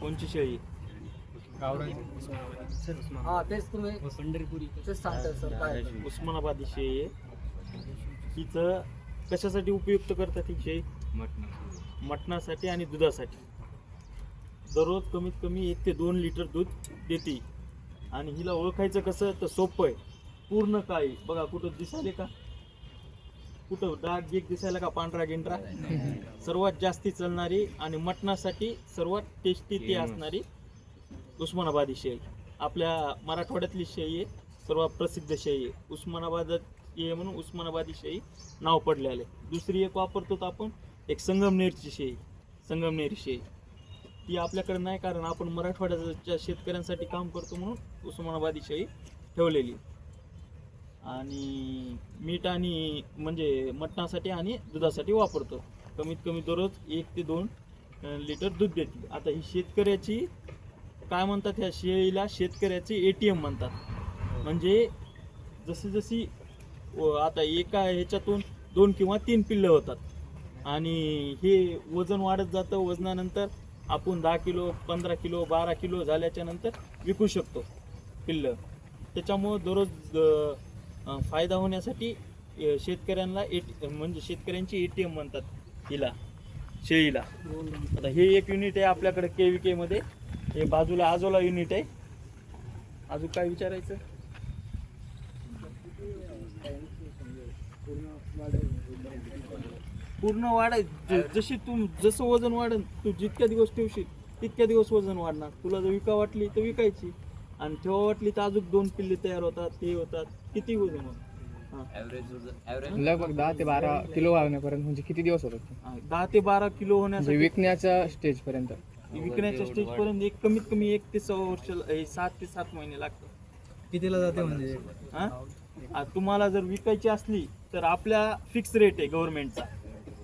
कोणची शेळी? हा तेच तुम्ही पंढरपुरी. तेच सांगताय सर काय? उस्मानाबादी शेळी आहे. हिचं कशासाठी उपयुक्त करतात ही शेळी? मटणासाठी. आणि दुधासाठी. दररोज कमीत कमी एक ते दोन लिटर दूध देते. आणि हिला ओळखायचं कसं तर सोपं आहे. पूर्ण काळी बघा कुठं दिसायले का? कुठं डाग गिग दिसायला का पांढरा गिंढरा सर्वात जास्ती चालणारी आणि मटणासाठी सर्वात टेस्टी ती असणारी उस्मानाबादी शेळी. आपल्या मराठवाड्यातली शेळी आहे सर्वात प्रसिद्ध शेळी आहे. उस्मानाबादात ये म्हणून उस्मानाबादी शेळी नाव पडलेलं आहे. दुसरी एक वापरतो तर आपण एक संगमनेरची शेळी. संगमनेरी शेळी. ती आपल्याकडे नाही कारण आपण मराठवाड्याच्या शेतकऱ्यांसाठी काम करतो म्हणून उस्मानाबादी शेळी ठेवलेली आणि मीठ आणि म्हणजे मटणासाठी आणि दुधासाठी वापरतो. कमीत कमी दररोज एक ते दोन लिटर दूध देते आता ही शेतकऱ्याची काय म्हणतात ह्या शेळीला? शेतकऱ्याचे ए टी एम म्हणतात. म्हणजे जशी जशी व आता एका ह्याच्यातून दोन किंवा तीन पिल्लं होतात. आणि हे वजन वाढत जातं. वजनानंतर आपण दहा किलो पंधरा किलो बारा किलो झाल्याच्यानंतर विकू शकतो पिल्लं. त्याच्यामुळं दररोज फायदा होण्यासाठी शेतकऱ्यांना ए म्हणजे शेतकऱ्यांची ए टी एम म्हणतात हिला शेळीला. आता हे एक युनिट आहे आपल्याकडे के व्ही केमध्ये हे बाजूला आजोला युनिट आहे. अजून काय विचारायचं? पूर्ण वाढाय ज- जशी तू जसं वजन वाढन तू जितक्या दिवस ठेवशील तितक्या दिवस वजन वाढणार. तुला जर विका वाटली तर विकायची. आणि वाटली तर अजून दोन पिल्ले तयार होतात ते होतात किती वजन होत. लगभग दहा ते बारा किलो वाढण्यापर्यंत म्हणजे किती दिवस होतात दहा ते बारा किलो म्हणजे होण्यासाठी विकण्याच्या स्टेज पर्यंत विकण्याच्या स्टेज पर्यंत एक कमीत कमी एक ते सहा वर्ष सात ते सात महिने लागतात. कितीला जाते म्हणजे? हा? तुम्हाला जर विकायची असली तर आपल्या फिक्स रेट आहे गव्हर्नमेंटचा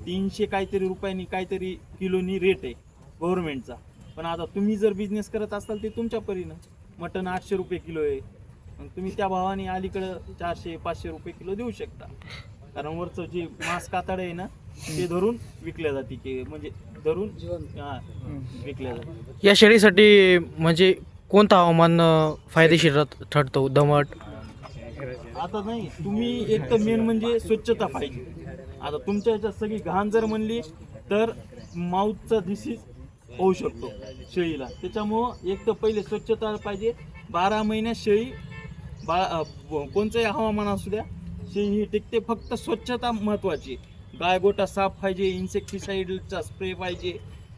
तीनशे काहीतरी रुपयांनी काहीतरी किलोनी रेट आहे गव्हर्नमेंटचा पण आता तुम्ही जर बिझनेस करत असाल ते तुमच्या परीनं. मटन आठशे रुपये किलो आहे. मग तुम्ही त्या भावाने अलीकडं चारशे पाचशे रुपये किलो देऊ शकता. कारण वरचं जे मांस कातड आहे ना ते धरून विकल्या जाते की म्हणजे धरून हा विकल्या जाते. या शेळीसाठी म्हणजे कोणतं हवामान अं, फायदेशीर ठरत- ठरतो? दमट? आता नाही तुम्ही एक तर मेन म्हणजे स्वच्छता पाहिजे. आता तुमच्या ह्याच्यात सगळी घाण जर म्हणली तर माऊथचा डिसीज होऊ शकतो शेळीला. त्याच्यामुळं एक तर पहिले स्वच्छता पाहिजे. बारा महिन्यात शेळी बा कोणत्याही हवामान असू द्या शेळी ही टिकते. फक्त स्वच्छता महत्त्वाची गाय गोटा साफ पाहिजे इन्सेक्टिसाईडचा स्प्रे पाहिजे.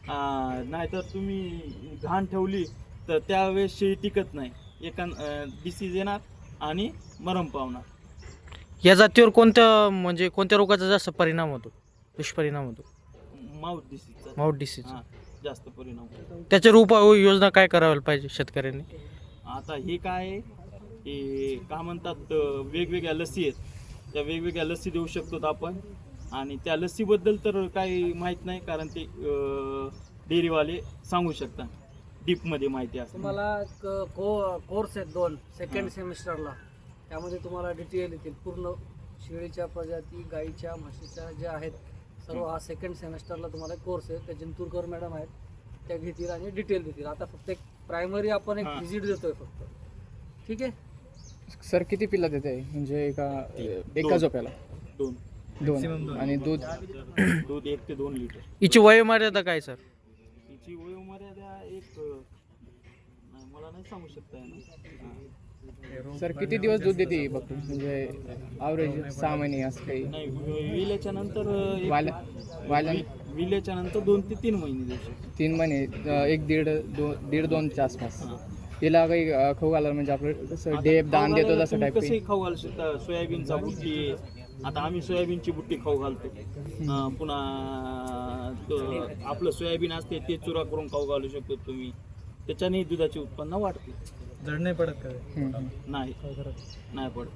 नाहीतर तुम्ही घाण ठेवली तर त्यावेळेस शेळी टिकत नाही. एका डिसीज येणार आणि मरण पावणार. या जातीवर कोणत्या म्हणजे कोणत्या रोगाचा जास्त परिणाम होतो? दुष्परिणाम होतो? माउथ डिसीजचा माऊट डिसीज हा. जास्त परिणाम होतो. त्याच्यावर उपाय योजना काय करायला पाहिजे शेतकऱ्यांनी? आता हे काय आहे? हे काय म्हणतात अं, वेगवेगळ्या लसी आहेत. त्या वेगवेगळ्या लसी देऊ शकतो आपण. आणि त्या लसीबद्दल तर काही माहीत नाही कारण ते अं, डेअरीवाले सांगू शकतात. डीपमध्ये माहिती असते. तुम्हाला एक को कोर्स आहेत दोन सेकंड सेमिस्टरला. त्यामध्ये तुम्हाला डिटेल येतील. पूर्ण शेळीच्या प्रजाती गाईच्या म्हशीच्या ज्या आहेत सर्व हा सेकंड सेमेस्टरला तुम्हाला कोर्स आहे. त्या जिंतूरकर मॅडम आहेत. त्या घेतील आणि डिटेल देतील. आता फक्त एक प्रायमरी आपण एक हां. व्हिजिट देतोय फक्त. ठीक आहे? सर किती पिल्ला देते? म्हणजे एका एका दोन. झोप्याला? दोन. दोन. आणि दूध? दूध एक ते दोन लिटर हिची वयोमर्यादा काय सर? तिची वयोमर्यादा एक अं, नाही, मला नाही सांगू शकता ना सर किती दिवस दूध देते बघतो? म्हणजे ॲव्हरेज सहा महिने असं काही? नाही विल्याच्या नंतर अं, एक- वाल्या वाल्या वि- विल्याच्या नंतर दोन ते तीन महिने देऊ शकतो. तीन महिने अं, एक दीड दोन दीड दोनच्या आसपास. तिला काही अं, खाऊ घालायला म्हणजे आपलं कसं डेप दान देतो तसं टाईप कसंही खाऊ घालू शकता. सोयाबीनचा बुट्टी आहे. आता आम्ही सोयाबीनची बुट्टी खाऊ घालतो अं, पुन्हा तो आपलं सोयाबीन असते ते चुरा करून खाऊ घालू शकतो तुम्ही. त्याच्याने दुधाचे उत्पन्न वाढते. जड नाही पडत का नाही. नाही पडत.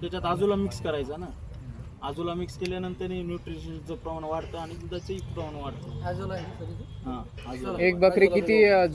त्याच्यात आजूला मिक्स करायचा ना. आजूला मिक्स केल्यानंतर न्यूट्रिशनचं प्रमाण वाढतं आणि दुधाचंही प्रमाण वाढतं? हां आजूला. एक बकरी किती अं,